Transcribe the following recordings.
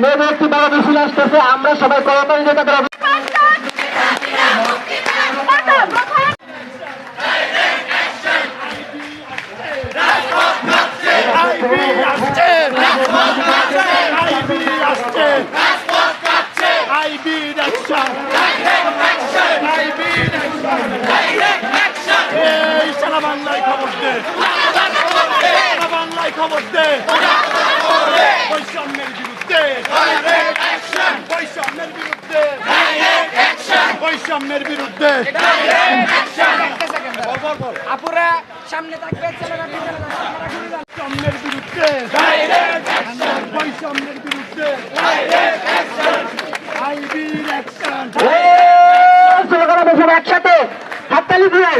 মেয়ে একটি বড় মিছিল আসতেছে আমরা সবাই কর্মী নেতাদের বাংলায় খবর দে বাংলায় খবর দে বৈষম্যের বিরুদ্ধে। বৈষম্যের বিরুদ্ধে। বৈষম্যের বিরুদ্ধে। আপুরা সামনে থাকবে বৈষম্যের বিরুদ্ধে। বৈষম্যের বিরুদ্ধে। আইবির একসাথে। হাততালি দিয়ে।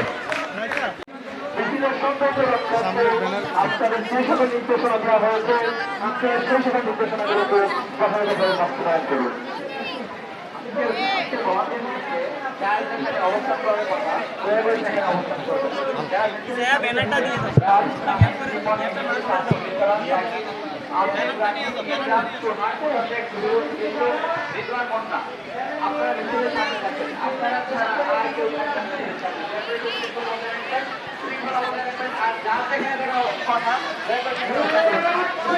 আপনাদের যে সকল নির্দেশনা দেওয়া হয়েছে। আপনারা সেই সকল নির্দেশনাগুলোকে যথাযথভাবে বাস্তবায়ন করুন। অবস্থান কথা দয়া করে সেখানে আপনারা